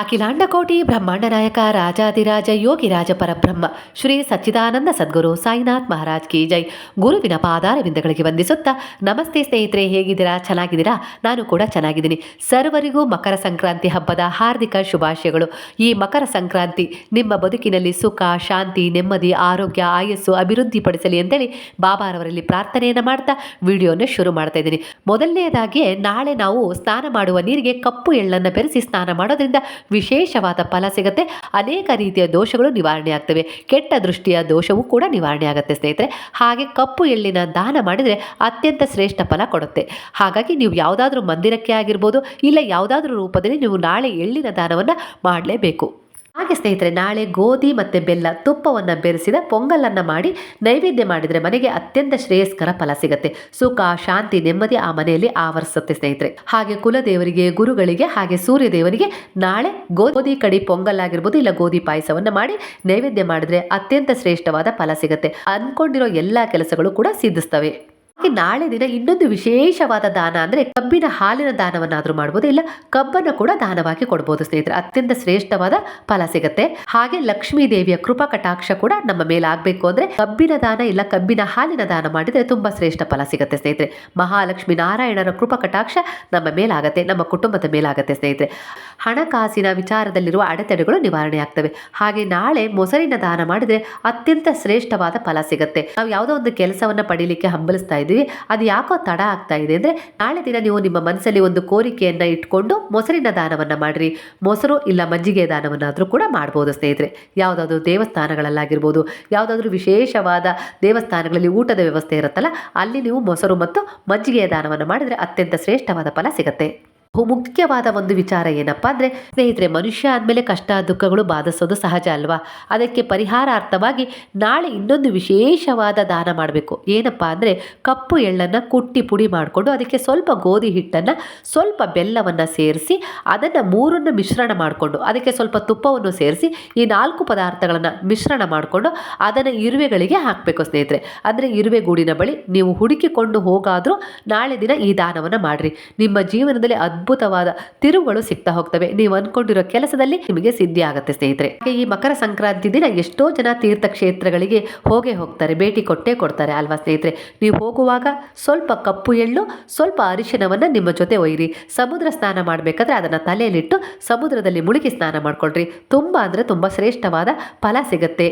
ಅಖಿಲಾಂಡ ಕೋಟಿ ಬ್ರಹ್ಮಾಂಡ ನಾಯಕ ರಾಜಾದಿರಾಜ ಯೋಗಿ ರಾಜ ಪರಬ್ರಹ್ಮ ಶ್ರೀ ಸಚ್ಚಿದಾನಂದ ಸದ್ಗುರು ಸಾಯಿನಾಥ್ ಮಹಾರಾಜ್ ಕಿ ಜೈ. ಗುರುವಿನ ಪಾದಾರವಿಂದಗಳಿಗೆ ವಂದಿಸುತ್ತಾ, ನಮಸ್ತೆ ಸ್ನೇಹಿತರೆ, ಹೇಗಿದ್ದೀರಾ? ಚೆನ್ನಾಗಿದ್ದೀರಾ? ನಾನು ಕೂಡ ಚೆನ್ನಾಗಿದ್ದೀನಿ. ಸರ್ವರಿಗೂ ಮಕರ ಸಂಕ್ರಾಂತಿ ಹಬ್ಬದ ಹಾರ್ದಿಕ ಶುಭಾಶಯಗಳು. ಈ ಮಕರ ಸಂಕ್ರಾಂತಿ ನಿಮ್ಮ ಬದುಕಿನಲ್ಲಿ ಸುಖ, ಶಾಂತಿ, ನೆಮ್ಮದಿ, ಆರೋಗ್ಯ, ಆಯಸ್ಸು ಅಭಿವೃದ್ಧಿಪಡಿಸಲಿ ಅಂತೇಳಿ ಬಾಬಾರವರಲ್ಲಿ ಪ್ರಾರ್ಥನೆಯನ್ನು ಮಾಡ್ತಾ ವಿಡಿಯೋನೇ ಶುರು ಮಾಡ್ತಾ ಇದ್ದೀನಿ. ಮೊದಲನೆಯದಾಗಿ ನಾಳೆ ನಾವು ಸ್ನಾನ ಮಾಡುವ ನೀರಿಗೆ ಕಪ್ಪು ಎಳ್ಳನ್ನು ಬೆರೆಸಿ ಸ್ನಾನ ಮಾಡೋದ್ರಿಂದ ವಿಶೇಷವಾದ ಫಲ ಸಿಗುತ್ತೆ. ಅನೇಕ ರೀತಿಯ ದೋಷಗಳು ನಿವಾರಣೆ ಆಗ್ತವೆ. ಕೆಟ್ಟ ದೃಷ್ಟಿಯ ದೋಷವೂ ಕೂಡ ನಿವಾರಣೆ ಆಗುತ್ತೆ ಸ್ನೇಹಿತರೆ. ಹಾಗೆ ಕಪ್ಪು ಎಳ್ಳಿನ ದಾನ ಮಾಡಿದರೆ ಅತ್ಯಂತ ಶ್ರೇಷ್ಠ ಫಲ ಕೊಡುತ್ತೆ. ಹಾಗಾಗಿ ನೀವು ಯಾವುದಾದ್ರೂ ಮಂದಿರಕ್ಕೆ ಆಗಿರ್ಬೋದು, ಇಲ್ಲ ಯಾವುದಾದ್ರೂ ರೂಪದಲ್ಲಿ ನೀವು ನಾಳೆ ಎಳ್ಳಿನ ದಾನವನ್ನು ಮಾಡಲೇಬೇಕು. ಹಾಗೆ ಸ್ನೇಹಿತರೆ, ನಾಳೆ ಗೋಧಿ ಮತ್ತು ಬೆಲ್ಲ ತುಪ್ಪವನ್ನು ಬೆರೆಸಿದ ಪೊಂಗಲನ್ನು ಮಾಡಿ ನೈವೇದ್ಯ ಮಾಡಿದರೆ ಮನೆಗೆ ಅತ್ಯಂತ ಶ್ರೇಯಸ್ಕರ ಫಲ ಸಿಗುತ್ತೆ. ಸುಖ, ಶಾಂತಿ, ನೆಮ್ಮದಿ ಆ ಮನೆಯಲ್ಲಿ ಆವರಿಸುತ್ತೆ ಸ್ನೇಹಿತರೆ. ಹಾಗೆ ಕುಲದೇವರಿಗೆ, ಗುರುಗಳಿಗೆ ಹಾಗೆ ಸೂರ್ಯ ದೇವರಿಗೆ ನಾಳೆ ಗೋಧಿ ಕಡಿ ಪೊಂಗಲ್ ಆಗಿರ್ಬೋದು ಇಲ್ಲ ಗೋಧಿ ಪಾಯಸವನ್ನು ಮಾಡಿ ನೈವೇದ್ಯ ಮಾಡಿದ್ರೆ ಅತ್ಯಂತ ಶ್ರೇಷ್ಠವಾದ ಫಲ ಸಿಗುತ್ತೆ. ಅಂದ್ಕೊಂಡಿರೋ ಎಲ್ಲ ಕೆಲಸಗಳು ಕೂಡ ಸಿದ್ಧಿಸ್ತವೆ. ನಾಳೆ ದಿನ ಇನ್ನೊಂದು ವಿಶೇಷವಾದ ದಾನ ಅಂದ್ರೆ ಕಬ್ಬಿನ ಹಾಲಿನ ದಾನವನ್ನಾದರೂ ಮಾಡಬಹುದು ಇಲ್ಲ ಕಬ್ಬನ್ನು ಕೂಡ ದಾನವಾಗಿ ಕೊಡಬಹುದು ಸ್ನೇಹಿತರೆ. ಅತ್ಯಂತ ಶ್ರೇಷ್ಠವಾದ ಫಲ ಸಿಗುತ್ತೆ. ಹಾಗೆ ಲಕ್ಷ್ಮೀ ದೇವಿಯ ಕೃಪಾ ಕಟಾಕ್ಷ ಕೂಡ ನಮ್ಮ ಮೇಲೆ ಆಗಬೇಕು ಅಂದ್ರೆ ಕಬ್ಬಿನ ದಾನ ಇಲ್ಲ ಕಬ್ಬಿನ ಹಾಲಿನ ದಾನ ಮಾಡಿದ್ರೆ ತುಂಬಾ ಶ್ರೇಷ್ಠ ಫಲ ಸಿಗುತ್ತೆ ಸ್ನೇಹಿತರೆ. ಮಹಾಲಕ್ಷ್ಮಿ ನಾರಾಯಣರ ಕೃಪಾ ಕಟಾಕ್ಷ ನಮ್ಮ ಮೇಲಾಗತ್ತೆ, ನಮ್ಮ ಕುಟುಂಬದ ಮೇಲಾಗತ್ತೆ ಸ್ನೇಹಿತರೆ. ಹಣಕಾಸಿನ ವಿಚಾರದಲ್ಲಿರುವ ಅಡೆತಡೆಗಳು ನಿವಾರಣೆ ಆಗ್ತವೆ ಹಾಗೆ ನಾಳೆ ಮೊಸರಿನ ದಾನ ಮಾಡಿದ್ರೆ ಅತ್ಯಂತ ಶ್ರೇಷ್ಠವಾದ ಫಲ ಸಿಗುತ್ತೆ. ನಾವು ಯಾವುದೋ ಒಂದು ಕೆಲಸವನ್ನು ಪಡೀಲಿಕ್ಕೆ ಹಂಬಲಿಸ್ತಾ ಇದ್ದೀವಿ. ಅದು ಯಾಕೋ ತಡ ಆಗ್ತಾ ಇದೆ ಅಂದರೆ ನಾಳೆ ದಿನ ನೀವು ನಿಮ್ಮ ಮನಸ್ಸಲ್ಲಿ ಒಂದು ಕೋರಿಕೆಯನ್ನು ಇಟ್ಕೊಂಡು ಮೊಸರಿನ ದಾನವನ್ನು ಮಾಡಿರಿ. ಮೊಸರು ಇಲ್ಲ ಮಜ್ಜಿಗೆ ದಾನವನ್ನಾದರೂ ಕೂಡ ಮಾಡ್ಬೋದು ಸ್ನೇಹಿತರೆ. ಯಾವುದಾದ್ರೂ ದೇವಸ್ಥಾನಗಳಲ್ಲಾಗಿರ್ಬೋದು, ಯಾವುದಾದ್ರೂ ವಿಶೇಷವಾದ ದೇವಸ್ಥಾನಗಳಲ್ಲಿ ಊಟದ ವ್ಯವಸ್ಥೆ ಇರುತ್ತಲ್ಲ, ಅಲ್ಲಿ ನೀವು ಮೊಸರು ಮತ್ತು ಮಜ್ಜಿಗೆಯ ದಾನವನ್ನು ಮಾಡಿದರೆ ಅತ್ಯಂತ ಶ್ರೇಷ್ಠವಾದ ಫಲ ಸಿಗುತ್ತೆ. ಮುಖ್ಯವಾದ ಒಂದು ವಿಚಾರ ಏನಪ್ಪ ಅಂದರೆ ಸ್ನೇಹಿತರೆ, ಮನುಷ್ಯ ಆದಮೇಲೆ ಕಷ್ಟ, ದುಃಖಗಳು ಬಾಧಿಸೋದು ಸಹಜ ಅಲ್ವಾ? ಅದಕ್ಕೆ ಪರಿಹಾರಾರ್ಥವಾಗಿ ನಾಳೆ ಇನ್ನೊಂದು ವಿಶೇಷವಾದ ದಾನ ಮಾಡಬೇಕು. ಏನಪ್ಪ ಅಂದರೆ ಕಪ್ಪು ಎಳ್ಳನ್ನು ಕುಟ್ಟಿ ಪುಡಿ ಮಾಡಿಕೊಂಡು ಅದಕ್ಕೆ ಸ್ವಲ್ಪ ಗೋಧಿ ಹಿಟ್ಟನ್ನು, ಸ್ವಲ್ಪ ಬೆಲ್ಲವನ್ನು ಸೇರಿಸಿ ಅದನ್ನು ಮೂರನ್ನು ಮಿಶ್ರಣ ಮಾಡಿಕೊಂಡು, ಅದಕ್ಕೆ ಸ್ವಲ್ಪ ತುಪ್ಪವನ್ನು ಸೇರಿಸಿ ಈ ನಾಲ್ಕು ಪದಾರ್ಥಗಳನ್ನು ಮಿಶ್ರಣ ಮಾಡಿಕೊಂಡು ಅದನ್ನು ಇರುವೆಗಳಿಗೆ ಹಾಕಬೇಕು ಸ್ನೇಹಿತರೆ. ಅಂದರೆ ಇರುವೆ ಗೂಡಿನ ಬಳಿ ನೀವು ಹುಡುಕಿಕೊಂಡು ಹೋಗಾದರೂ ನಾಳೆ ದಿನ ಈ ದಾನವನ್ನು ಮಾಡಿರಿ. ನಿಮ್ಮ ಜೀವನದಲ್ಲಿ ಅದ್ಭುತವಾದ ತಿರುವುಗಳು ಸಿಗ್ತಾ ಹೋಗ್ತವೆ. ನೀವು ಅನ್ಕೊಂಡಿರೋ ಕೆಲಸದಲ್ಲಿ ನಿಮಗೆ ಸಿದ್ಧಿ ಆಗುತ್ತೆ ಸ್ನೇಹಿತರೆ. ಈ ಮಕರ ಸಂಕ್ರಾಂತಿ ದಿನ ಎಷ್ಟೋ ಜನ ತೀರ್ಥಕ್ಷೇತ್ರಗಳಿಗೆ ಹೋಗೇ ಹೋಗ್ತಾರೆ. ಭೇಟಿ ಕೊಟ್ಟೇ ಕೊಡ್ತಾರೆ ಅಲ್ವಾ ಸ್ನೇಹಿತರೆ? ನೀವು ಹೋಗುವಾಗ ಸ್ವಲ್ಪ ಕಪ್ಪು ಎಳ್ಳು, ಸ್ವಲ್ಪ ಅರಿಶಿನವನ್ನು ನಿಮ್ಮ ಜೊತೆ ಒಯ್ಯಿರಿ. ಸಮುದ್ರ ಸ್ನಾನ ಮಾಡಬೇಕಾದ್ರೆ ಅದನ್ನು ತಲೆಯಲ್ಲಿಟ್ಟು ಸಮುದ್ರದಲ್ಲಿ ಮುಳುಗಿ ಸ್ನಾನ ಮಾಡ್ಕೊಳ್ರಿ. ತುಂಬ ಅಂದರೆ ತುಂಬ ಶ್ರೇಷ್ಠವಾದ ಫಲ ಸಿಗುತ್ತೆ.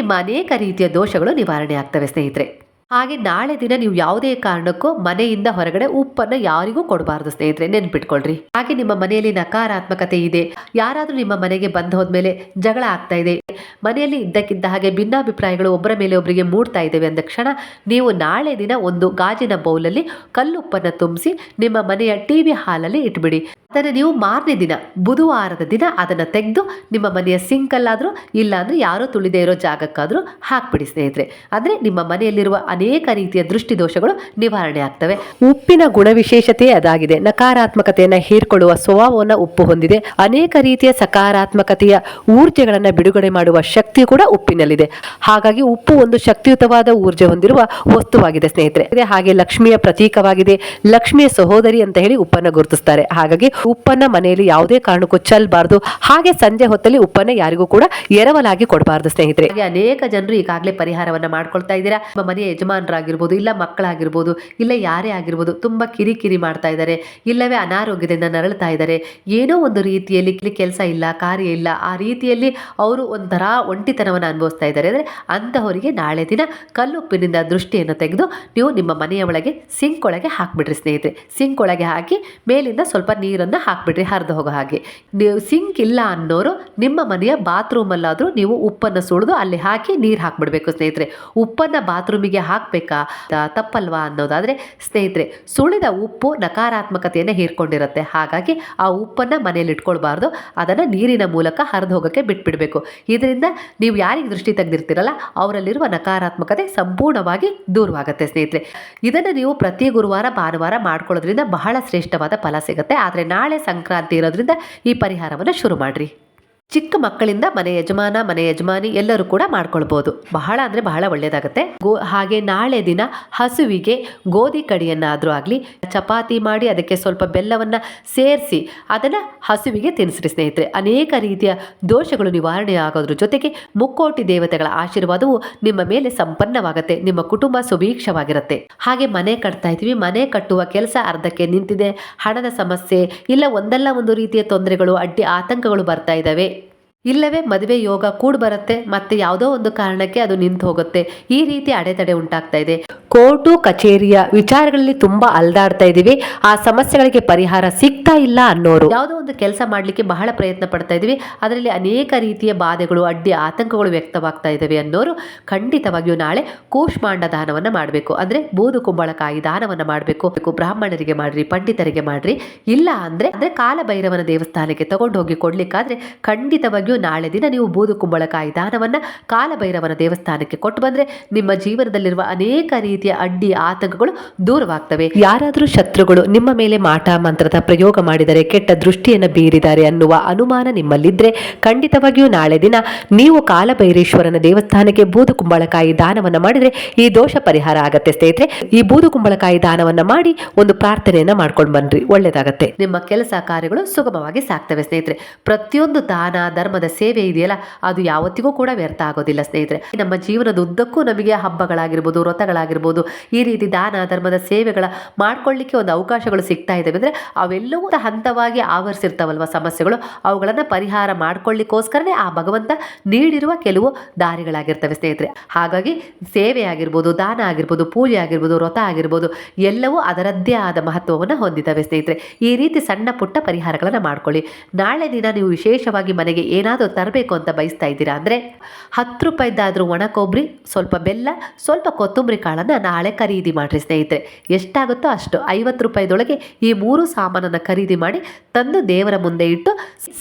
ನಿಮ್ಮ ಅನೇಕ ರೀತಿಯ ದೋಷಗಳು ನಿವಾರಣೆ ಆಗ್ತವೆ ಸ್ನೇಹಿತರೆ. ಹಾಗೆ ನಾಳೆ ದಿನ ನೀವು ಯಾವುದೇ ಕಾರಣಕ್ಕೂ ಮನೆಯಿಂದ ಹೊರಗಡೆ ಉಪ್ಪನ್ನು ಯಾರಿಗೂ ಕೊಡಬಾರ್ದು ಸ್ನೇಹಿತರೆ, ನೆನ್ಪಿಟ್ಕೊಳ್ರಿ. ಹಾಗೆ ನಿಮ್ಮ ಮನೆಯಲ್ಲಿ ನಕಾರಾತ್ಮಕತೆ ಇದೆ, ಯಾರಾದರೂ ನಿಮ್ಮ ಮನೆಗೆ ಬಂದು ಹೋದ್ಮೇಲೆ ಜಗಳ ಆಗ್ತಾ ಇದೆ, ಮನೆಯಲ್ಲಿ ಇದ್ದಕ್ಕಿದ್ದ ಹಾಗೆ ಭಿನ್ನಾಭಿಪ್ರಾಯಗಳು ಒಬ್ಬರ ಮೇಲೆ ಒಬ್ಬರಿಗೆ ಮೂಡ್ತಾ ಇದ್ದೇವೆ ಅಂದ ಕ್ಷಣ ನೀವು ನಾಳೆ ದಿನ ಒಂದು ಗಾಜಿನ ಬೌಲಲ್ಲಿ ಕಲ್ಲುಪ್ಪನ್ನು ತುಂಬಿಸಿ ನಿಮ್ಮ ಮನೆಯ ಟಿ ವಿ ಹಾಲಲ್ಲಿ ಇಟ್ಬಿಡಿ. ಅದನ್ನು ನೀವು ಮಾರನೇ ದಿನ, ಬುಧವಾರದ ದಿನ ಅದನ್ನು ತೆಗೆದು ನಿಮ್ಮ ಮನೆಯ ಸಿಂಕಲ್ಲಾದರೂ ಇಲ್ಲಾಂದರೆ ಯಾರೋ ತುಳಿದೇ ಇರೋ ಜಾಗಕ್ಕಾದರೂ ಹಾಕ್ಬಿಡಿ ಸ್ನೇಹಿತರೆ. ಅಂದರೆ ನಿಮ್ಮ ಮನೆಯಲ್ಲಿರುವ ಅನೇಕ ರೀತಿಯ ದೃಷ್ಟಿ ದೋಷಗಳು ನಿವಾರಣೆ ಆಗ್ತವೆ. ಉಪ್ಪಿನ ಗುಣವಿಶೇಷತೆ ಅದಾಗಿದೆ. ನಕಾರಾತ್ಮಕತೆಯನ್ನು ಹೀರ್ಕೊಳ್ಳುವ ಸ್ವಭಾವವನ್ನು ಉಪ್ಪು ಹೊಂದಿದೆ. ಅನೇಕ ರೀತಿಯ ಸಕಾರಾತ್ಮಕತೆಯ ಊರ್ಜೆಗಳನ್ನು ಬಿಡುಗಡೆ ಮಾಡುವ ಶಕ್ತಿ ಕೂಡ ಉಪ್ಪಿನಲ್ಲಿದೆ. ಹಾಗಾಗಿ ಉಪ್ಪು ಒಂದು ಶಕ್ತಿಯುತವಾದ ಊರ್ಜೆ ಹೊಂದಿರುವ ವಸ್ತುವಾಗಿದೆ ಸ್ನೇಹಿತರೆ. ಹಾಗೆ ಲಕ್ಷ್ಮಿಯ ಪ್ರತೀಕವಾಗಿದೆ. ಲಕ್ಷ್ಮಿಯ ಸಹೋದರಿ ಅಂತ ಹೇಳಿ ಉಪ್ಪನ್ನು ಗುರುತಿಸ್ತಾರೆ. ಹಾಗಾಗಿ ಉಪ್ಪನ್ನ ಮನೆಯಲ್ಲಿ ಯಾವುದೇ ಕಾರಣಕ್ಕೂ ಚಲ್ಬಾರ್ದು. ಹಾಗೆ ಸಂಜೆ ಹೊತ್ತಲ್ಲಿ ಉಪ್ಪನ್ನ ಯಾರಿಗೂ ಕೂಡ ಎರವಲಾಗಿ ಕೊಡಬಾರ್ದು ಸ್ನೇಹಿತರೆ. ಅನೇಕ ಜನರು ಈಗಾಗಲೇ ಪರಿಹಾರವನ್ನ ಮಾಡ್ಕೊಳ್ತಾ ಇದ್ದೀರಾ. ನಮ್ಮ ಮನೆಯ ಯಜಮಾನರಾಗಿರ್ಬೋದು, ಇಲ್ಲ ಮಕ್ಕಳಾಗಿರ್ಬೋದು, ಇಲ್ಲ ಯಾರೇ ಆಗಿರ್ಬೋದು, ತುಂಬಾ ಕಿರಿಕಿರಿ ಮಾಡ್ತಾ ಇದ್ದಾರೆ. ಇಲ್ಲವೇ ಅನಾರೋಗ್ಯದಿಂದ ನರಳ್ತಾ ಇದ್ದಾರೆ. ಏನೋ ಒಂದು ರೀತಿಯಲ್ಲಿ ಕೆಲಸ ಇಲ್ಲ, ಕಾರ್ಯ ಇಲ್ಲ. ಆ ರೀತಿಯಲ್ಲಿ ಅವರು ಒಂಥರ ಒಂಟಿತನವನ್ನು ಅನುಭವಿಸ್ತಾ ಇದ್ದಾರೆ. ಅಂದರೆ ಅಂತಹವರಿಗೆ ನಾಳೆ ದಿನ ಕಲ್ಲುಪ್ಪಿನಿಂದ ದೃಷ್ಟಿಯನ್ನು ತೆಗೆದು ನೀವು ನಿಮ್ಮ ಮನೆಯ ಒಳಗೆ ಸಿಂಕ್ ಒಳಗೆ ಹಾಕಿಬಿಡ್ರಿ ಸ್ನೇಹಿತರೆ. ಸಿಂಕ್ ಒಳಗೆ ಹಾಕಿ ಮೇಲಿಂದ ಸ್ವಲ್ಪ ನೀರನ್ನು ಹಾಕ್ಬಿಡ್ರಿ, ಹರಿದು ಹೋಗೋ ಹಾಗೆ. ನೀವು ಸಿಂಕ್ ಇಲ್ಲ ಅನ್ನೋರು ನಿಮ್ಮ ಮನೆಯ ಬಾತ್ರೂಮಲ್ಲಾದರೂ ನೀವು ಉಪ್ಪನ್ನು ಸುಳಿದು ಅಲ್ಲಿ ಹಾಕಿ ನೀರು ಹಾಕ್ಬಿಡ್ಬೇಕು ಸ್ನೇಹಿತರೆ. ಉಪ್ಪನ್ನು ಬಾತ್ರೂಮಿಗೆ ಹಾಕಬೇಕಾ? ತಪ್ಪಲ್ವಾ ಅನ್ನೋದಾದರೆ ಸ್ನೇಹಿತರೆ, ಸುಳಿದ ಉಪ್ಪು ನಕಾರಾತ್ಮಕತೆಯನ್ನು ಹೀರ್ಕೊಂಡಿರುತ್ತೆ. ಹಾಗಾಗಿ ಆ ಉಪ್ಪನ್ನು ಮನೆಯಲ್ಲಿ ಇಟ್ಕೊಳ್ಬಾರ್ದು. ಅದನ್ನು ನೀರಿನ ಮೂಲಕ ಹರಿದು ಹೋಗೋಕ್ಕೆ ಬಿಟ್ಬಿಡಬೇಕು. ಇದರಿಂದ ನೀವು ಯಾರಿಗೆ ದೃಷ್ಟಿ ತೆಗೆದಿರ್ತೀರಲ್ಲ, ಅವರಲ್ಲಿರುವ ನಕಾರಾತ್ಮಕತೆ ಸಂಪೂರ್ಣವಾಗಿ ದೂರವಾಗುತ್ತೆ ಸ್ನೇಹಿತರೆ. ಇದನ್ನು ನೀವು ಪ್ರತಿ ಗುರುವಾರ, ಭಾನುವಾರ ಮಾಡ್ಕೊಳ್ಳೋದ್ರಿಂದ ಬಹಳ ಶ್ರೇಷ್ಠವಾದ ಫಲ ಸಿಗುತ್ತೆ. ಆದರೆ ನಾಳೆ ಸಂಕ್ರಾಂತಿ ಇರೋದ್ರಿಂದ ಈ ಪರಿಹಾರವನ್ನು ಶುರು ಮಾಡಿರಿ. ಚಿಕ್ಕ ಮಕ್ಕಳಿಂದ ಮನೆ ಯಜಮಾನ, ಮನೆ ಯಜಮಾನಿ ಎಲ್ಲರೂ ಕೂಡ ಮಾಡ್ಕೊಳ್ಬೋದು. ಬಹಳ ಅಂದರೆ ಬಹಳ ಒಳ್ಳೆಯದಾಗುತ್ತೆ ಗೋ, ಹಾಗೆ ನಾಳೆ ದಿನ ಹಸುವಿಗೆ ಗೋಧಿ ಕಡಿಯನ್ನಾದರೂ ಆಗಲಿ, ಚಪಾತಿ ಮಾಡಿ ಅದಕ್ಕೆ ಸ್ವಲ್ಪ ಬೆಲ್ಲವನ್ನು ಸೇರಿಸಿ ಅದನ್ನು ಹಸುವಿಗೆ ತಿನ್ನಿಸ್ರಿ ಸ್ನೇಹಿತರೆ. ಅನೇಕ ರೀತಿಯ ದೋಷಗಳು ನಿವಾರಣೆ ಆಗೋದ್ರ ಜೊತೆಗೆ ಮುಕ್ಕೋಟಿ ದೇವತೆಗಳ ಆಶೀರ್ವಾದವು ನಿಮ್ಮ ಮೇಲೆ ಸಂಪನ್ನವಾಗುತ್ತೆ. ನಿಮ್ಮ ಕುಟುಂಬ ಸುಭೀಕ್ಷವಾಗಿರುತ್ತೆ. ಹಾಗೆ ಮನೆ ಕಟ್ತಾ ಇದ್ದೀವಿ. ಮನೆ ಕಟ್ಟುವ ಕೆಲಸ ಅರ್ಧಕ್ಕೆ ನಿಂತಿದೆ. ಹಣದ ಸಮಸ್ಯೆ ಇಲ್ಲ, ಒಂದಲ್ಲ ಒಂದು ರೀತಿಯ ತೊಂದರೆಗಳು, ಅಡ್ಡಿ ಆತಂಕಗಳು ಬರ್ತಾ ಇದ್ದಾವೆ. ಇಲ್ಲವೇ ಮದುವೆ ಯೋಗ ಕೂಡ ಬರುತ್ತೆ ಮತ್ತೆ ಯಾವುದೋ ಒಂದು ಕಾರಣಕ್ಕೆ ಅದು ನಿಂತು ಹೋಗುತ್ತೆ ಈ ರೀತಿ ಅಡೆತಡೆ ಉಂಟಾಗ್ತಾ ಇದೆ. ಕೋರ್ಟು, ಕಚೇರಿಯ ವಿಚಾರಗಳಲ್ಲಿ ತುಂಬಾ ಅಲ್ದಾಡ್ತಾ ಇದೀವಿ. ಆ ಸಮಸ್ಯೆಗಳಿಗೆ ಪರಿಹಾರ ಸಿಗ್ತಾ ಇಲ್ಲ ಅನ್ನೋರು. ಯಾವುದೋ ಒಂದು ಕೆಲಸ ಮಾಡಲಿಕ್ಕೆ ಬಹಳ ಪ್ರಯತ್ನ ಪಡ್ತಾ ಇದೀವಿ. ಅದರಲ್ಲಿ ಅನೇಕ ರೀತಿಯ ಬಾಧೆಗಳು, ಅಡ್ಡಿ ಆತಂಕಗಳು ವ್ಯಕ್ತವಾಗ್ತಾ ಇದ್ದಾವೆ ಅನ್ನೋರು ಖಂಡಿತವಾಗಿಯೂ ನಾಳೆ ಕೂಷ್ಮಾಂಡ ದಾನವನ್ನ ಮಾಡಬೇಕು. ಅಂದ್ರೆ ಬೂದು ಕುಂಬಳಕಾಯಿ ದಾನವನ್ನ ಮಾಡಬೇಕು. ಬ್ರಾಹ್ಮಣರಿಗೆ ಮಾಡ್ರಿ, ಪಂಡಿತರಿಗೆ ಮಾಡ್ರಿ. ಇಲ್ಲ ಅಂದ್ರೆ ಅಂದ್ರೆ ಕಾಲಭೈರವನ ದೇವಸ್ಥಾನಕ್ಕೆ ತಗೊಂಡು ಹೋಗಿ ಕೊಡ್ಲಿಕ್ಕಾದ್ರೆ ಖಂಡಿತವಾಗಿಯೂ ನಾಳೆ ದಿನ ನೀವು ಬೂದು ಕುಂಬಳಕಾಯಿ ದಾನವನ್ನ ಕಾಲಭೈರವನ ದೇವಸ್ಥಾನಕ್ಕೆ ಕೊಟ್ಟು ಬಂದರೆ ನಿಮ್ಮ ಜೀವನದಲ್ಲಿರುವ ಅನೇಕ ರೀತಿಯ ಅಡ್ಡಿ ಆತಂಕಗಳು ದೂರವಾಗ್ತವೆ. ಯಾರಾದರೂ ಶತ್ರುಗಳು ನಿಮ್ಮ ಮೇಲೆ ಮಾಟ ಮಂತ್ರದ ಪ್ರಯೋಗ ಮಾಡಿದರೆ ಕೆಟ್ಟ ದೃಷ್ಟಿಯನ್ನು ಬೀರಿದ್ದಾರೆ ಅನ್ನುವ ಅನುಮಾನ ನಿಮ್ಮಲ್ಲಿದ್ರೆ ಖಂಡಿತವಾಗಿಯೂ ನಾಳೆ ದಿನ ನೀವು ಕಾಲಭೈರೇಶ್ವರನ ದೇವಸ್ಥಾನಕ್ಕೆ ಬೂದು ಕುಂಬಳಕಾಯಿ ದಾನವನ್ನ ಮಾಡಿದರೆ ಈ ದೋಷ ಪರಿಹಾರ ಆಗತ್ತೆ ಸ್ನೇಹಿತರೆ. ಈ ಬೂದು ಕುಂಬಳಕಾಯಿ ದಾನವನ್ನ ಮಾಡಿ ಒಂದು ಪ್ರಾರ್ಥನೆಯನ್ನ ಮಾಡ್ಕೊಂಡು ಬನ್ರಿ. ಒಳ್ಳೇದಾಗತ್ತೆ. ನಿಮ್ಮ ಕೆಲಸ ಕಾರ್ಯಗಳು ಸುಗಮವಾಗಿ ಸಾಕ್ತವೆ ಸ್ನೇಹಿತರೆ. ಪ್ರತಿಯೊಂದು ದಾನ ಧರ್ಮದ ಸೇವೆ ಇದೆಯಲ್ಲ, ಅದು ಯಾವತ್ತಿಗೂ ಕೂಡ ವ್ಯರ್ಥ ಆಗೋದಿಲ್ಲ ಸ್ನೇಹಿತರೆ. ನಮ್ಮ ಜೀವನದ ಉದ್ದಕ್ಕೂ ನಮಗೆ ಹಬ್ಬಗಳಾಗಿರ್ಬೋದು, ವ್ರತಗಳಾಗಿರ್ಬೋದು, ಈ ರೀತಿ ದಾನ, ಧರ್ಮದ ಸೇವೆಗಳ ಮಾಡ್ಕೊಳ್ಳಿಕ್ಕೆ ಒಂದು ಅವಕಾಶಗಳು ಸಿಗ್ತಾ ಇದ್ದಾವೆ. ಅಂದರೆ ಅವೆಲ್ಲವೂ ಹಂತವಾಗಿ ಆವರಿಸಿರ್ತಾವಲ್ವ ಸಮಸ್ಯೆಗಳು? ಅವುಗಳನ್ನು ಪರಿಹಾರ ಮಾಡ್ಕೊಳ್ಳಿಕ್ಕೋಸ್ಕರನೇ ಆ ಭಗವಂತ ನೀಡಿರುವ ಕೆಲವು ದಾರಿಗಳಾಗಿರ್ತವೆ ಸ್ನೇಹಿತರೆ. ಹಾಗಾಗಿ ಸೇವೆ ಆಗಿರ್ಬೋದು, ದಾನ ಆಗಿರ್ಬೋದು, ಪೂಜೆ ಆಗಿರ್ಬೋದು, ವ್ರತ ಆಗಿರ್ಬೋದು, ಎಲ್ಲವೂ ಅದರದ್ದೇ ಆದ ಮಹತ್ವವನ್ನು ಹೊಂದಿದ್ದಾವೆ ಸ್ನೇಹಿತರೆ. ಈ ರೀತಿ ಸಣ್ಣ ಪುಟ್ಟ ಪರಿಹಾರಗಳನ್ನು ಮಾಡ್ಕೊಳ್ಳಿ. ನಾಳೆ ದಿನ ನೀವು ವಿಶೇಷವಾಗಿ ಮನೆಗೆ ಏನಾದರೂ ತರಬೇಕು ಅಂತ ಬಯಸ್ತಾ ಇದ್ದೀರಾ ಅಂದರೆ ಹತ್ತು ರೂಪಾಯಿದ್ದಾದರೂ ಒಣ ಕೊಬ್ಬರಿ ಸ್ವಲ್ಪ ಬೆಲ್ಲ, ಸ್ವಲ್ಪ ಕೊತ್ತಂಬರಿ ಕಾಳನ್ನು ನಾಳೆ ಖರೀದಿ ಮಾಡಿರಿ ಸ್ನೇಹಿತರೆ. ಎಷ್ಟಾಗುತ್ತೋ ಅಷ್ಟು ಐವತ್ತು ರೂಪಾಯಿದೊಳಗೆ ಈ ಮೂರು ಸಾಮಾನನ್ನು ಖರೀದಿ ಮಾಡಿ ತಂದು ದೇವರ ಮುಂದೆ ಇಟ್ಟು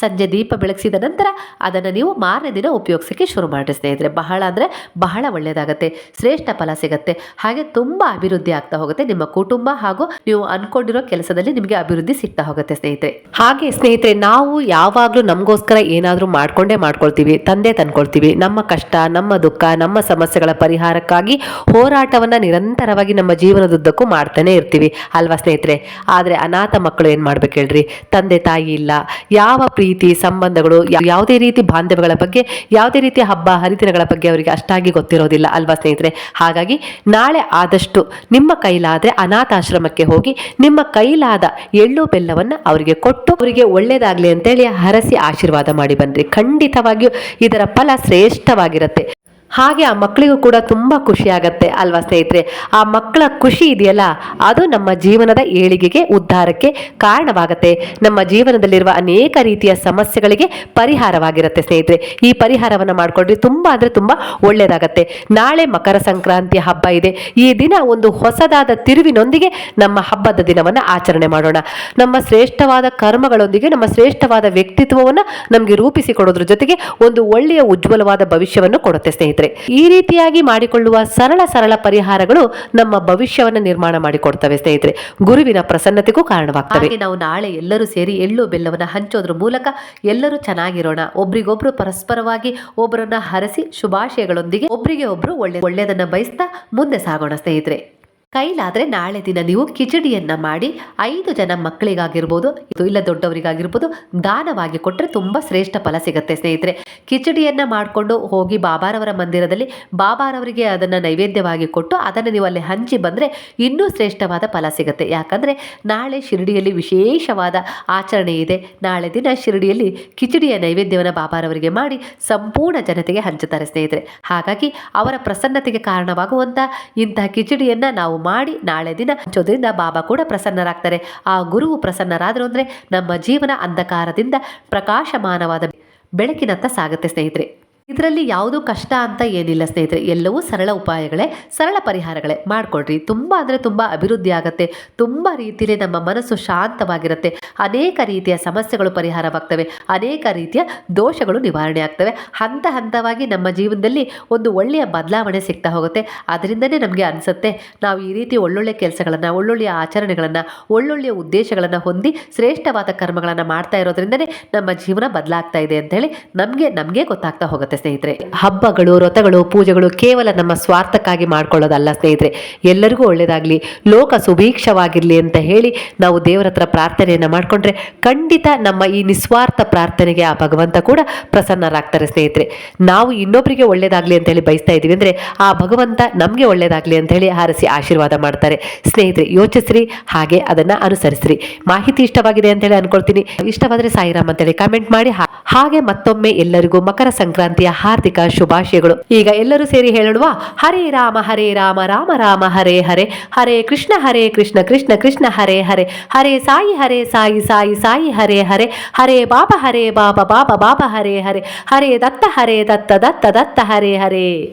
ಸಂಜೆ ದೀಪ ಬೆಳಗಿಸಿದ ನಂತರ ಅದನ್ನು ನೀವು ಮಾರನೇ ದಿನ ಉಪಯೋಗಿಸೋಕ್ಕೆ ಶುರು ಮಾಡಿರಿ ಸ್ನೇಹಿತರೆ. ಬಹಳ ಅಂದರೆ ಬಹಳ ಒಳ್ಳೆಯದಾಗತ್ತೆ ಶ್ರೇಷ್ಠ ಫಲ ಸಿಗುತ್ತೆ. ಹಾಗೆ ತುಂಬ ಅಭಿವೃದ್ಧಿ ಆಗ್ತಾ ಹೋಗುತ್ತೆ. ನಿಮ್ಮ ಕುಟುಂಬ ಹಾಗೂ ನೀವು ಅನ್ಕೊಂಡಿರೋ ಕೆಲಸದಲ್ಲಿ ನಿಮಗೆ ಅಭಿವೃದ್ಧಿ ಸಿಗ್ತಾ ಹೋಗುತ್ತೆ ಸ್ನೇಹಿತರೆ. ಹಾಗೆ ಸ್ನೇಹಿತರೆ, ನಾವು ಯಾವಾಗಲೂ ನಮಗೋಸ್ಕರ ಏನಾದರೂ ಮಾಡ್ಕೊಂಡೇ ಮಾಡ್ಕೊಳ್ತೀವಿ, ತಂದೆ ತಂದ್ಕೊಳ್ತೀವಿ. ನಮ್ಮ ಕಷ್ಟ, ನಮ್ಮ ದುಃಖ, ನಮ್ಮ ಸಮಸ್ಯೆಗಳ ಪರಿಹಾರಕ್ಕಾಗಿ ಹೋರಾಟವನ್ನು ನಿರಂತರವಾಗಿ ನಮ್ಮ ಜೀವನದುದ್ದಕ್ಕೂ ಮಾಡ್ತಾನೆ ಇರ್ತೀವಿ ಅಲ್ವಾ ಸ್ನೇಹಿತರೆ? ಆದರೆ ಅನಾಥ ಮಕ್ಕಳು ಏನು ಮಾಡ್ಬೇಕು ಹೇಳ್ರಿ? ತಂದೆ ತಾಯಿ ಇಲ್ಲ. ಯಾವ ಪ್ರೀತಿ, ಸಂಬಂಧಗಳು ಯಾವುದೇ ರೀತಿ ಬಾಂಧವ್ಯಗಳ ಬಗ್ಗೆ, ಯಾವುದೇ ರೀತಿಯ ಹಬ್ಬ, ಹರಿದಿನಗಳ ಬಗ್ಗೆ ಅವರಿಗೆ ಅಷ್ಟಾಗಿ ಗೊತ್ತಿರೋದಿಲ್ಲ ಅಲ್ವಾ ಸ್ನೇಹಿತರೆ? ಹಾಗಾಗಿ ನಾಳೆ ಆದಷ್ಟು ನಿಮ್ಮ ಕೈಲಾದರೆ ಅನಾಥಾಶ್ರಮಕ್ಕೆ ಹೋಗಿ ನಿಮ್ಮ ಕೈಲಾದ ಎಳ್ಳು ಬೆಲ್ಲವನ್ನು ಅವರಿಗೆ ಕೊಟ್ಟು ಅವರಿಗೆ ಒಳ್ಳೆಯದಾಗಲಿ ಅಂತೇಳಿ ಹರಸಿ ಆಶೀರ್ವಾದ ಮಾಡಿ ಬನ್ನಿರಿ ಖಂಡಿತವಾಗಿಯೂ ಇದರ ಫಲ ಶ್ರೇಷ್ಠವಾಗಿರುತ್ತೆ. ಹಾಗೆ ಆ ಮಕ್ಕಳಿಗೂ ಕೂಡ ತುಂಬ ಖುಷಿ ಆಗತ್ತೆ ಅಲ್ವಾ ಸ್ನೇಹಿತರೆ? ಆ ಮಕ್ಕಳ ಖುಷಿ ಇದೆಯಲ್ಲ, ಅದು ನಮ್ಮ ಜೀವನದ ಏಳಿಗೆಗೆ, ಉದ್ಧಾರಕ್ಕೆ ಕಾರಣವಾಗತ್ತೆ. ನಮ್ಮ ಜೀವನದಲ್ಲಿರುವ ಅನೇಕ ರೀತಿಯ ಸಮಸ್ಯೆಗಳಿಗೆ ಪರಿಹಾರವಾಗಿರುತ್ತೆ ಸ್ನೇಹಿತರೆ. ಈ ಪರಿಹಾರವನ್ನು ಮಾಡಿಕೊಂಡ್ರೆ ತುಂಬ ಅಂದರೆ ತುಂಬ ಒಳ್ಳೆಯದಾಗತ್ತೆ ನಾಳೆ ಮಕರ ಸಂಕ್ರಾಂತಿಯ ಹಬ್ಬ ಇದೆ. ಈ ದಿನ ಒಂದು ಹೊಸದಾದ ತಿರುವಿನೊಂದಿಗೆ ನಮ್ಮ ಹಬ್ಬದ ದಿನವನ್ನು ಆಚರಣೆ ಮಾಡೋಣ. ನಮ್ಮ ಶ್ರೇಷ್ಠವಾದ ಕರ್ಮಗಳೊಂದಿಗೆ, ನಮ್ಮ ಶ್ರೇಷ್ಠವಾದ ವ್ಯಕ್ತಿತ್ವವನ್ನು ನಮಗೆ ರೂಪಿಸಿಕೊಡೋದ್ರ ಜೊತೆಗೆ ಒಂದು ಒಳ್ಳೆಯ ಉಜ್ವಲವಾದ ಭವಿಷ್ಯವನ್ನು ಕೊಡುತ್ತೆ ಸ್ನೇಹಿತರೆ. ಈ ರೀತಿಯಾಗಿ ಮಾಡಿಕೊಳ್ಳುವ ಸರಳ ಸರಳ ಪರಿಹಾರಗಳು ನಮ್ಮ ಭವಿಷ್ಯವನ್ನು ನಿರ್ಮಾಣ ಮಾಡಿಕೊಡ್ತವೆ ಸ್ನೇಹಿತರೆ. ಗುರುವಿನ ಪ್ರಸನ್ನತೆಗೂ ಕಾರಣವಾಗ್ತವೆ. ನಾವು ನಾಳೆ ಎಲ್ಲರೂ ಸೇರಿ ಎಳ್ಳು ಬೆಲ್ಲವನ್ನು ಹಂಚೋದ್ರ ಮೂಲಕ ಎಲ್ಲರೂ ಚೆನ್ನಾಗಿರೋಣ. ಒಬ್ರಿಗೊಬ್ರು ಪರಸ್ಪರವಾಗಿ ಒಬ್ಬರನ್ನ ಹರಸಿ ಶುಭಾಶಯಗಳೊಂದಿಗೆ ಒಬ್ರಿಗೆ ಒಬ್ರು ಒಳ್ಳೆ ಒಳ್ಳೆಯದನ್ನ ಬಯಸ್ತಾ ಮುಂದೆ ಸಾಗೋಣ ಸ್ನೇಹಿತರೆ. ಕೈಲಾದ್ರೆ ನಾಳೆ ದಿನ ನೀವು ಕಿಚಡಿಯನ್ನ ಮಾಡಿ ಐದು ಜನ ಮಕ್ಕಳಿಗಾಗಿರ್ಬೋದು, ಇದು ಇಲ್ಲ ದೊಡ್ಡವರಿಗಾಗಿರ್ಬೋದು, ದಾನವಾಗಿ ಕೊಟ್ಟರೆ ತುಂಬ ಶ್ರೇಷ್ಠ ಫಲ ಸಿಗುತ್ತೆ ಸ್ನೇಹಿತರೆ. ಕಿಚಡಿಯನ್ನ ಮಾಡಿಕೊಂಡು ಹೋಗಿ ಬಾಬಾರವರ ಮಂದಿರದಲ್ಲಿ ಬಾಬಾರವರಿಗೆ ಅದನ್ನು ನೈವೇದ್ಯವಾಗಿ ಕೊಟ್ಟು ಅದನ್ನು ನೀವು ಅಲ್ಲಿ ಹಂಚಿ ಬಂದರೆ ಇನ್ನೂ ಶ್ರೇಷ್ಠವಾದ ಫಲ ಸಿಗುತ್ತೆ. ಯಾಕಂದರೆ ನಾಳೆ ಶಿರಡಿಯಲ್ಲಿ ವಿಶೇಷವಾದ ಆಚರಣೆ ಇದೆ. ನಾಳೆ ದಿನ ಶಿರಡಿಯಲ್ಲಿ ಕಿಚಡಿಯ ನೈವೇದ್ಯವನ್ನು ಬಾಬಾರವರಿಗೆ ಮಾಡಿ ಸಂಪೂರ್ಣ ಜನತೆಗೆ ಹಂಚುತ್ತಾರೆ ಸ್ನೇಹಿತರೆ. ಹಾಗಾಗಿ ಅವರ ಪ್ರಸನ್ನತೆಗೆ ಕಾರಣವಾಗುವಂಥ ಇಂತಹ ಕಿಚಡಿಯನ್ನು ನಾವು ಮಾಡಿ ನಾಳೆ ದಿನ ಹಂಚೋದ್ರಿಂದ ಬಾಬಾ ಕೂಡ ಪ್ರಸನ್ನರಾಗ್ತಾರೆ. ಆ ಗುರುವು ಪ್ರಸನ್ನರಾದರು ಅಂದರೆ ನಮ್ಮ ಜೀವನ ಅಂಧಕಾರದಿಂದ ಪ್ರಕಾಶಮಾನವಾದ ಬೆಳಕಿನತ್ತ ಸಾಗುತ್ತೆ ಸ್ನೇಹಿತರೆ. ಇದರಲ್ಲಿ ಯಾವುದು ಕಷ್ಟ ಅಂತ ಏನಿಲ್ಲ ಸ್ನೇಹಿತರೆ, ಎಲ್ಲವೂ ಸರಳ ಉಪಾಯಗಳೇ, ಸರಳ ಪರಿಹಾರಗಳೇ. ಮಾಡ್ಕೊಳ್ರಿ ತುಂಬ ಅಂದರೆ ತುಂಬ ಅಭಿವೃದ್ಧಿ ಆಗುತ್ತೆ. ತುಂಬ ರೀತಿಯಲ್ಲಿ ನಮ್ಮ ಮನಸ್ಸು ಶಾಂತವಾಗಿರುತ್ತೆ. ಅನೇಕ ರೀತಿಯ ಸಮಸ್ಯೆಗಳು ಪರಿಹಾರವಾಗ್ತವೆ. ಅನೇಕ ರೀತಿಯ ದೋಷಗಳು ನಿವಾರಣೆ ಆಗ್ತವೆ. ಹಂತ ಹಂತವಾಗಿ ನಮ್ಮ ಜೀವನದಲ್ಲಿ ಒಂದು ಒಳ್ಳೆಯ ಬದಲಾವಣೆ ಸಿಗ್ತಾ ಹೋಗುತ್ತೆ. ಅದರಿಂದನೇ ನಮಗೆ ಅನಿಸುತ್ತೆ, ನಾವು ಈ ರೀತಿ ಒಳ್ಳೊಳ್ಳೆ ಕೆಲಸಗಳನ್ನು ಒಳ್ಳೊಳ್ಳೆಯ ಆಚರಣೆಗಳನ್ನು ಒಳ್ಳೊಳ್ಳೆಯ ಉದ್ದೇಶಗಳನ್ನು ಹೊಂದಿ ಶ್ರೇಷ್ಠವಾದ ಕರ್ಮಗಳನ್ನು ಮಾಡ್ತಾ ಇರೋದ್ರಿಂದನೇ ನಮ್ಮ ಜೀವನ ಬದಲಾಗ್ತಾ ಇದೆ ಅಂತ ಹೇಳಿ ನಮಗೆ ನಮಗೆ ಗೊತ್ತಾಗ್ತಾ ಹೋಗುತ್ತೆ. ಸ್ನೇಹಿತರೆ, ಹಬ್ಬಗಳು, ವ್ರತಗಳು, ಪೂಜೆಗಳು ಕೇವಲ ನಮ್ಮ ಸ್ವಾರ್ಥಕ್ಕಾಗಿ ಮಾಡ್ಕೊಳ್ಳೋದಲ್ಲ ಸ್ನೇಹಿತರೆ. ಎಲ್ಲರಿಗೂ ಒಳ್ಳೇದಾಗಲಿ, ಲೋಕ ಸುಭೀಕ್ಷವಾಗಿರಲಿ ಅಂತ ಹೇಳಿ ನಾವು ದೇವರ ಹತ್ರ ಪ್ರಾರ್ಥನೆಯನ್ನು ಮಾಡಿಕೊಂಡ್ರೆ ಖಂಡಿತ ನಮ್ಮ ಈ ನಿಸ್ವಾರ್ಥ ಪ್ರಾರ್ಥನೆಗೆ ಆ ಭಗವಂತ ಕೂಡ ಪ್ರಸನ್ನರಾಗ್ತಾರೆ ಸ್ನೇಹಿತರೆ. ನಾವು ಇನ್ನೊಬ್ಬರಿಗೆ ಒಳ್ಳೇದಾಗಲಿ ಅಂತ ಹೇಳಿ ಬಯಸ್ತಾ ಇದ್ದೀವಿ ಅಂದರೆ ಆ ಭಗವಂತ ನಮಗೆ ಒಳ್ಳೇದಾಗಲಿ ಅಂತ ಹೇಳಿ ಹಾರಿಸಿ ಆಶೀರ್ವಾದ ಮಾಡ್ತಾರೆ. ಸ್ನೇಹಿತರೆ, ಯೋಚಿಸ್ರಿ, ಹಾಗೆ ಅದನ್ನು ಅನುಸರಿಸ್ರಿ. ಮಾಹಿತಿ ಇಷ್ಟವಾಗಿದೆ ಅಂತ ಹೇಳಿ ಅನ್ಕೊಳ್ತೀನಿ. ಇಷ್ಟವಾದರೆ ಸಾಯಿರಾಮ್ ಅಂತೇಳಿ ಕಮೆಂಟ್ ಮಾಡಿ. ಹಾಗೆ ಮತ್ತೊಮ್ಮೆ ಎಲ್ಲರಿಗೂ ಮಕರ ಸಂಕ್ರಾಂತಿಯ ಹಾರ್ದಿಕ ಶುಭಾಶಯಗಳು. ಈಗ ಎಲ್ಲರೂ ಸೇರಿ ಹೇಳುವ ಹರೇ ರಾಮ ಹರೇ ರಾಮ ರಾಮ ರಾಮ, ಹರೇ ಹರೇ. ಹರೇ ಕೃಷ್ಣ ಹರೇ ಕೃಷ್ಣ ಕೃಷ್ಣ ಕೃಷ್ಣ, ಹರೇ ಹರೇ. ಹರೇ ಸಾಯಿ ಹರೇ ಸಾಯಿ ಸಾಯಿ ಸಾಯಿ, ಹರೇ ಹರೇ. ಹರೇ ಬಾಬಾ ಹರೇ ಬಾಬಾ ಬಾಬಾ ಬಾಬಾ, ಹರೇ ಹರೇ. ಹರೇ ದತ್ತ ಹರೇ ದತ್ತ ದತ್ತ ದತ್ತ, ಹರೇ ಹರೇ.